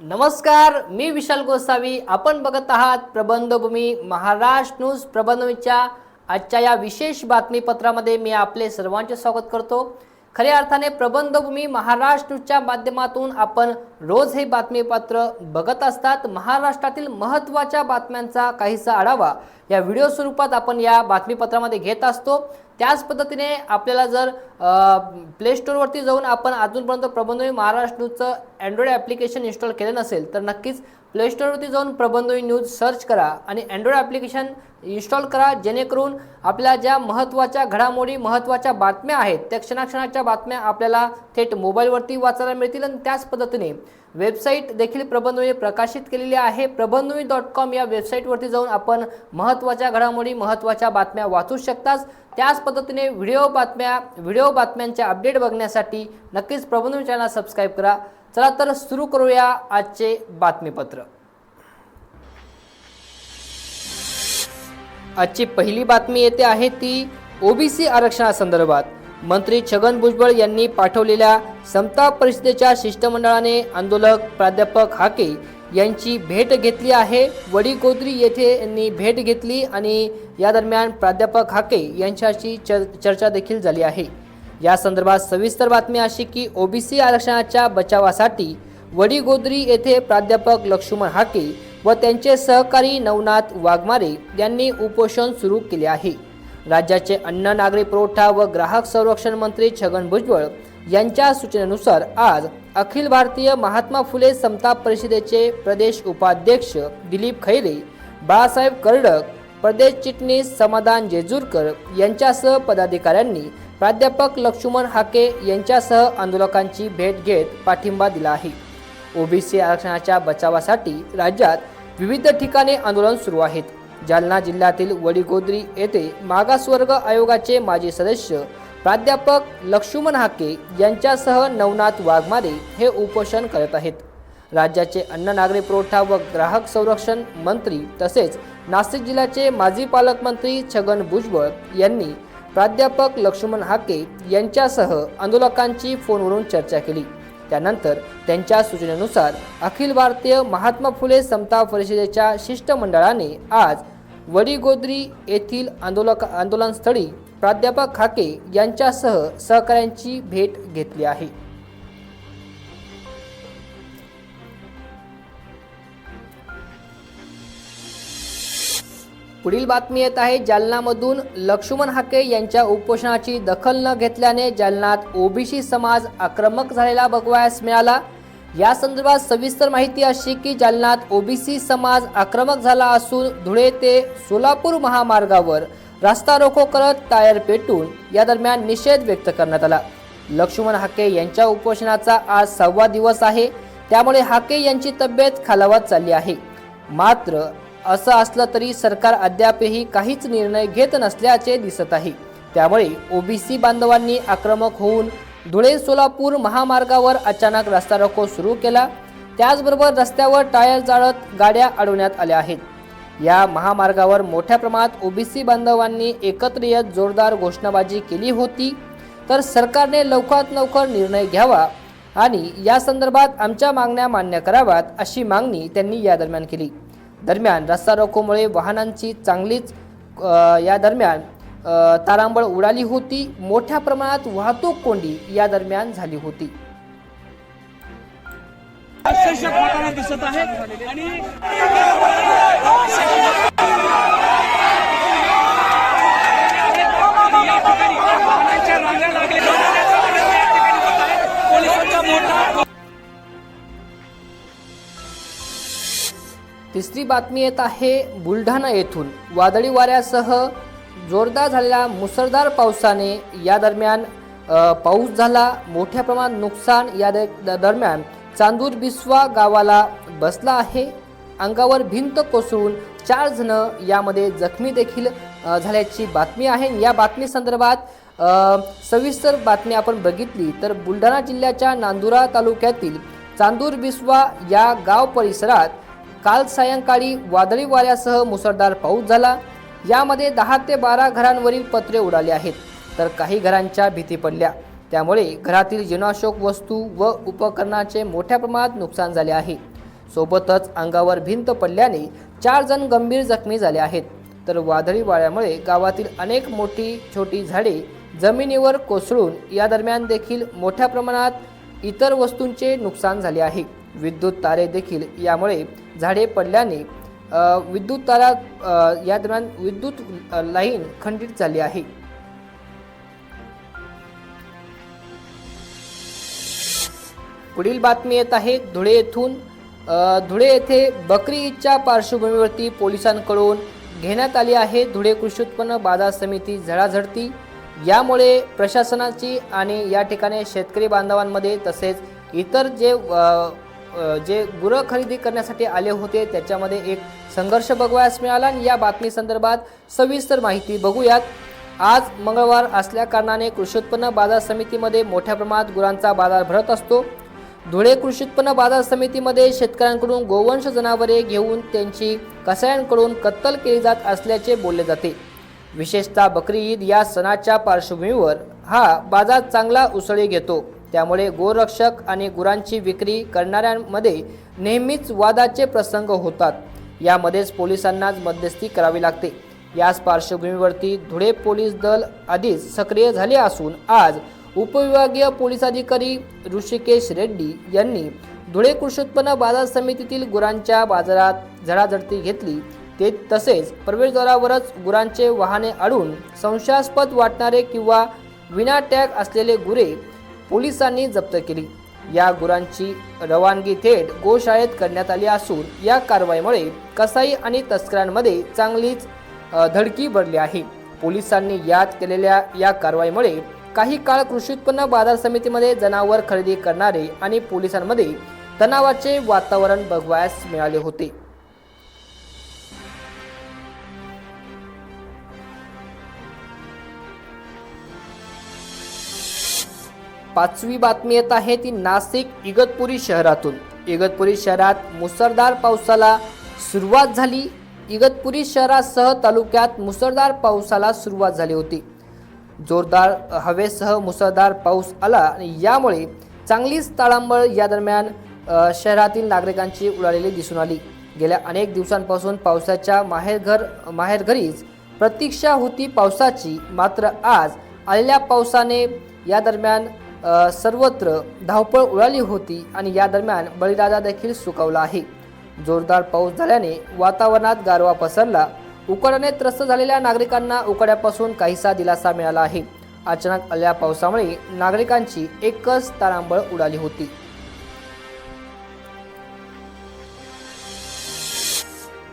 नमस्कार मी विशाल गोसावी. आपण बघत आहात प्रबंधभूमी महाराष्ट्र न्यूज प्रबंधभूमीच्या आजच्या या विशेष बातमीपत्रामध्ये मी आपले सर्वांचे स्वागत करतो. खऱ्या अर्थाने प्रबंधभूमी महाराष्ट्र न्यूजच्या माध्यमातून आपण रोज हे बातमीपत्र बघत असतात. महाराष्ट्रातील महत्त्वाच्या बातम्यांचा काहीसा आढावा या व्हिडिओ स्वरूपात आपण या बातमीपत्रामध्ये घेत असतो. त्याच पद्धतीने आपल्याला जर प्ले स्टोअरवरती जाऊन आपण अजूनपर्यंत प्रबंधवी महाराष्ट्र न्यूजचं अँड्रॉइड ॲप्लिकेशन इन्स्टॉल केलं नसेल तर नक्कीच प्ले स्टोअरवरती जाऊन प्रबंधवी न्यूज सर्च करा आणि अँड्रॉइड ॲप्लिकेशन इन्स्टॉल करा जेणेकरून आपल्या ज्या महत्त्वाच्या घडामोडी महत्त्वाच्या बातम्या आहेत त्या क्षणाक्षणाच्या बातम्या आपल्याला थेट मोबाईलवरती वाचायला मिळतील आणि त्याच पद्धतीने वेबसाईट देखील प्रबंधवी प्रकाशित केलेली आहे. प्रबंधवी डॉट कॉम या वेबसाईटवरती जाऊन आपण महत्त्वाच्या घडामोडी महत्त्वाच्या बातम्या वाचू शकताच. त्याच पद्धतीने व्हिडिओ बातम्या व्हिडिओ बातम्यांच्या अपडेट बघण्यासाठी नक्कीच प्रबंधवी चॅनल सबस्क्राईब करा. चला तर सुरू करूया आजचे बातमीपत्र. आजची पहिली बातमी येते आहे ती ओबीसी आरक्षणासंदर्भात. मंत्री छगन भुजबळ यांनी पाठवलेल्या समता परिषदेच्या शिष्टमंडळाने आंदोलक प्राध्यापक हाके यांची भेट घेतली आहे. वडीगोद्री येथे यांनी भेट घेतली आणि या दरम्यान प्राध्यापक हाके यांच्याशी चर चर्चा देखील झाली आहे. या संदर्भात सविस्तर बातमी अशी की ओबीसी आरक्षणाच्या बचावासाठी वडीगोद्री येथे प्राध्यापक लक्ष्मण हाके व त्यांचे सहकारी नवनाथ वाघमारे यांनी उपोषण सुरू केले आहे. राज्याचे अन्न नागरी पुरवठा व ग्राहक संरक्षण मंत्री छगन भुजबळ यांच्या सूचनेनुसार आज अखिल भारतीय महात्मा फुले समता परिषदेचे प्रदेश उपाध्यक्ष दिलीप खैरे बाळासाहेब कर्डक प्रदेश चिटणीस समाधान जेजूरकर यांच्यासह पदाधिकाऱ्यांनी प्राध्यापक लक्ष्मण हाके यांच्यासह आंदोलकांची भेट घेत पाठिंबा दिला आहे. ओबीसी आरक्षणाच्या बचावासाठी राज्यात विविध ठिकाणी आंदोलन सुरू आहेत. जालना जिल्ह्यातील वडीगोद्री येथे मागासवर्ग आयोगाचे माजी सदस्य प्राध्यापक लक्ष्मण हाके यांच्यासह नवनाथ वाघमारे हे उपोषण करत आहेत. राज्याचे अन्न नागरी पुरवठा व ग्राहक संरक्षण मंत्री तसेच नाशिक जिल्ह्याचे माजी पालकमंत्री छगन भुजबळ यांनी प्राध्यापक लक्ष्मण हाके यांच्यासह आंदोलकांची फोनवरून चर्चा केली. त्यानंतर त्यांच्या सूचनेनुसार अखिल भारतीय महात्मा फुले समता परिषदेच्या शिष्टमंडळाने आज वडीगोद्री येथील आंदोलक आंदोलनस्थळी प्राध्यापक खाके यांच्यासह सहकाऱ्यांची भेट घेतली आहे. पुढील बातमी येत आहे जालनामधून लक्ष्मण हाके यांच्या उपोषणाची दखल न घेतल्याने जालनात ओबीसी समाज आक्रमक झालेला बघवायस मिळाला. या संदर्भात सविस्तर माहिती अशी की जालनात ओबीसी समाज आक्रमक झाला असून धुळे ते सोलापूर महामार्गावर रस्ता रोको करत टायर पेटून या दरम्यान निषेध व्यक्त करण्यात आला. लक्ष्मण हाके यांच्या उपोषणाचा आज सहावा दिवस आहे त्यामुळे हाके यांची तब्येत खालावत चालली आहे. मात्र असं असलं तरी सरकार अद्यापही काहीच निर्णय घेत नसल्याचे दिसत आहे. त्यामुळे ओबीसी बांधवांनी आक्रमक होऊन धुळे सोलापूर महामार्गावर अचानक रस्ता रोको सुरू केला. त्याचबरोबर रस्त्यावर टायर जाळत गाड्या अडवण्यात आल्या आहेत. या महामार्गावर मोठ्या प्रमाणात ओबीसी बांधवांनी एकत्र येत जोरदार घोषणाबाजी केली होती. तर सरकारने लवकरात लवकर निर्णय घ्यावा आणि या संदर्भात आमच्या मागण्या मान्य कराव्यात अशी मागणी त्यांनी या दरम्यान केली. दरम्यान रस्ता रोकोमुळे वाहनांची चांगलीच या दरम्यान तारांबळ उडाली होती. मोठ्या प्रमाणात वाहतूक कोंडी या दरम्यान झाली होती. दिसत आहे आणि तिसरी बातमी येत आहे बुलढाणा येथून. वादळी वाऱ्यासह जोरदार झालेल्या मुसळधार पावसाने या दरम्यान पाऊस झाला. मोठ्या प्रमाणात नुकसान या द- दरम्यान चांदूर बिस्वा गावाला बसला आहे. अंगावर भिंत कोसळून चार जण यामध्ये जखमी देखील झाल्याची बातमी आहे. या बातमी संदर्भात सविस्तर बातमी आपण बघितली तर बुलढाणा जिल्ह्याच्या नांदुरा तालुक्यातील चांदूर बिस्वा या गाव परिसरात काल सायंकाळी वादळी वाऱ्यासह मुसळधार पाऊस झाला. यामध्ये दहा ते बारा घरांवरील पत्रे उडाले आहेत. तर काही घरांच्या भीती पडल्या. त्यामुळे घरातील जीर्णाशोक वस्तू व उपकरणाचे मोठ्या प्रमाणात नुकसान झाले आहे. सोबतच अंगावर भिंत पडल्याने चार जण गंभीर जखमी झाले आहेत. तर वादळी वाऱ्यामुळे गावातील अनेक मोठी छोटी झाडे जमिनीवर कोसळून या दरम्यान देखील मोठ्या प्रमाणात इतर वस्तूंचे नुकसान झाले आहे. विद्युत तारे देखील यामुळे झाडे पडल्याने विद्युत तारा या दरम्यान विद्युत लाईन खंडित झाली आहे. पुढील बातमी येत आहे धुळे येथून धुळे येथे बकरी ईदच्या पार्श्वभूमीवरती पोलिसांकडून घेण्यात आली आहे. धुळे कृषी उत्पन्न बाजार समिती झळाझडती. यामुळे प्रशासनाची आणि या ठिकाणी शेतकरी बांधवांमध्ये तसेच इतर जे जे गुरं खरेदी करण्यासाठी आले होते त्याच्यामध्ये एक संघर्ष बघवायस मिळाला आणि या बातमी संदर्भात सविस्तर माहिती बघूयात. आज मंगळवार असल्या कारणाने कृषी उत्पन्न बाजार समितीमध्ये मोठ्या प्रमाणात गुरांचा बाजार भरत असतो. धुळे कृषी उत्पन्न बाजार समितीमध्ये शेतकऱ्यांकडून गोवंश जनावरे घेऊन त्यांची कसायांकडून कत्तल केली जात असल्याचे बोलले जाते. विशेषतः बकरी ईद या सणाच्या पार्श्वभूमीवर हा बाजार चांगला उसळी घेतो. त्यामुळे गोरक्षक आणि गुरांची विक्री करणाऱ्यांमध्ये नेहमीच वादाचे प्रसंग होतात. यामध्येच पोलिसांनाच मध्यस्थी करावी लागते. याच पार्श्वभूमीवरती धुळे पोलीस दल आधीच सक्रिय झाले असून आज उपविभागीय पोलीस अधिकारी ऋषिकेश रेड्डी यांनी धुळे कृषी उत्पन्न बाजार समितीतील गुरांच्या बाजारात झडाझडती घेतली. ते तसेच प्रवेशद्वारावरच गुरांचे वाहने अडून संशयास्पद वाटणारे किंवा विना टॅग असलेले गुरे पोलिसांनी जप्त केली. या गुरांची रवानगी थेट गोशाळेत करण्यात आली असून या कारवाईमुळे कसाई आणि तस्करांमध्ये चांगलीच धडकी भरली आहे. पोलिसांनी यात केलेल्या या कारवाईमुळे काही काळ कृषी उत्पन्न बाजार समितीमध्ये जनावर खरेदी करणारे आणि पोलिसांमध्ये तणावाचे वातावरण बघवायस मिळाले होते. पाचवी बातमी येत आहे ती नाशिक इगतपुरी शहरातून. इगतपुरी शहरात मुसळधार पावसाला सुरुवात झाली. इगतपुरी शहरासह तालुक्यात मुसळधार पावसाला सुरुवात झाली होती. जोरदार हवेसह मुसळधार पाऊस आला आणि यामुळे चांगलीच ताळांबळ या दरम्यान शहरातील नागरिकांची उडालेली दिसून आली. गेल्या अनेक दिवसांपासून पावसाच्या माहेरघर माहेरघरीच प्रतीक्षा होती पावसाची. मात्र आज आलेल्या पावसाने या दरम्यान सर्वत्र धावपळ उडाली होती आणि या दरम्यान बळीराजा देखील सुकावला आहे. जोरदार पाऊस झाल्याने वातावरणात गारवा पसरला. उकाड्याने त्रस्त झालेल्या नागरिकांना उकाड्यापासून काहीसा दिलासा मिळाला आहे. अचानक आलेल्या पावसामुळे नागरिकांची एकच तारांबळ उडाली होती.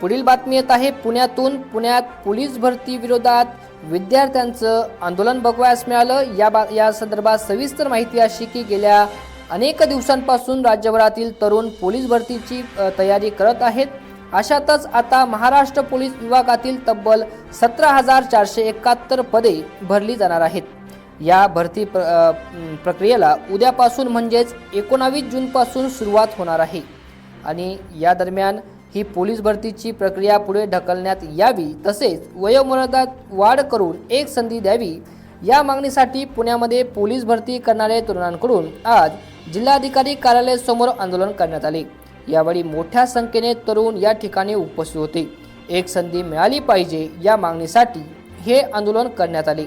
पुढील बातमी येत आहे पुण्यातून पुण्यात पोलीस भरती विरोधात विद्यार्थ्यांचं आंदोलन बघवायस मिळालं. या बा या संदर्भात सविस्तर माहिती अशी की गेल्या अनेक दिवसांपासून राज्यभरातील तरुण पोलीस भरतीची तयारी करत आहेत. अशातच आता महाराष्ट्र पोलीस विभागातील तब्बल सतरा हजार चारशे एकाहत्तर पदे भरली जाणार आहेत. या भरती प्र प्रक्रियेला उद्यापासून म्हणजेच एकोणावीस जूनपासून सुरुवात होणार आहे. आणि या दरम्यान ही पोलीस भरतीची प्रक्रिया पुढे ढकलण्यात यावी तसेच वयोमर्यादात वाढ करून एक संधी द्यावी. या मागणीसाठी पुण्यामध्ये पोलीस भरती करणाऱ्या तरुणांकडून आज जिल्हाधिकारी कार्यालयासमोर आंदोलन करण्यात आले. यावेळी मोठ्या संख्येने तरुण या ठिकाणी उपस्थित होते. एक संधी मिळाली पाहिजे या मागणीसाठी हे आंदोलन करण्यात आले.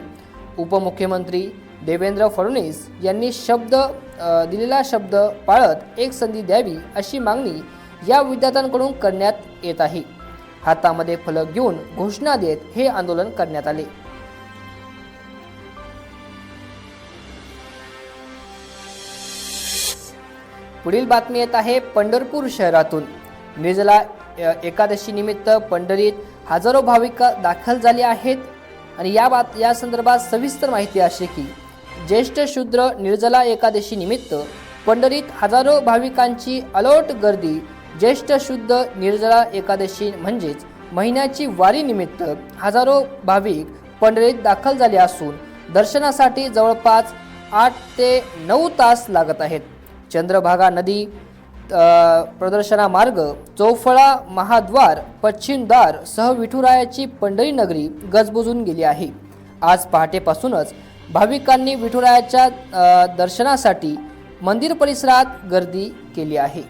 उपमुख्यमंत्री देवेंद्र फडणवीस यांनी शब्द दिलेला शब्द पाळत एक संधी द्यावी अशी मागणी या विद्यार्थ्यांकडून करण्यात येत आहे. हातामध्ये फलक घेऊन घोषणा देत हे आंदोलन करण्यात आले. पुढील बातमी येत आहे पंढरपूर शहरातून. निर्जला एकादशी निमित्त पंढरीत हजारो भाविक दाखल झाले आहेत आणि या बात या संदर्भात सविस्तर माहिती अशी की ज्येष्ठ शूद्र निर्जला एकादशी निमित्त पंढरीत हजारो भाविकांची अलोट गर्दी ज्येष्ठ शुद्ध निर्जळा एकादशी म्हणजेच महिन्याची वारीनिमित्त हजारो भाविक पंढरीत दाखल झाले असून दर्शनासाठी जवळपास आठ ते नऊ तास लागत आहेत. चंद्रभागा नदी प्रदर्शना मार्ग चौफळा महाद्वार पश्चिमद्वार सह विठुरायाची पंढरी नगरी गजबजून गेली आहे. आज पहाटेपासूनच भाविकांनी विठुरायाच्या दर्शनासाठी मंदिर परिसरात गर्दी केली आहे.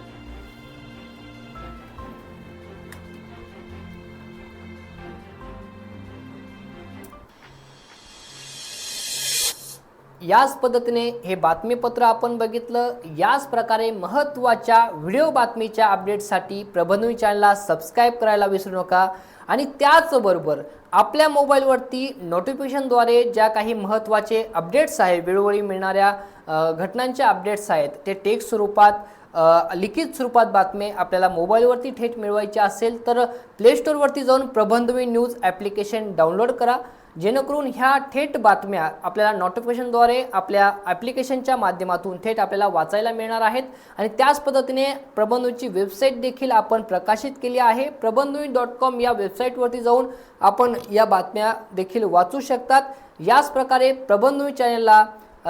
याच पद्धतीने हे बातमीपत्र आपण बघितलं. याच प्रकारे महत्त्वाच्या व्हिडिओ बातमीच्या अपडेटसाठी प्रबंधवी चॅनलला सबस्क्राईब करायला विसरू नका. आणि त्याचबरोबर आपल्या मोबाईलवरती नोटिफिकेशनद्वारे ज्या काही महत्त्वाचे अपडेट्स आहे वेळोवेळी मिळणाऱ्या घटनांच्या अपडेट्स आहेत ते टेक्स्ट स्वरूपात लिखित स्वरूपात बातमी आपल्याला मोबाईलवरती थेट मिळवायची असेल तर प्लेस्टोरवरती जाऊन प्रबंधवी न्यूज ॲप्लिकेशन डाउनलोड करा. जेणेकरून ह्या थेट बातम्या आपल्याला नोटिफिकेशनद्वारे आपल्या ॲप्लिकेशनच्या माध्यमातून थेट आपल्याला वाचायला मिळणार आहेत. आणि त्याच पद्धतीने प्रबंधूची वेबसाईट देखील आपण प्रकाशित केली आहे. प्रबंधवी डॉट कॉम या वेबसाईटवरती जाऊन आपण या बातम्या देखील वाचू शकतात. याच प्रकारे प्रबंधू चॅनलला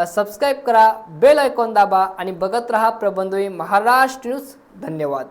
सबस्क्राईब करा बेल आयकॉन दाबा आणि बघत रहा प्रबंधवी महाराष्ट्र न्यूज धन्यवाद.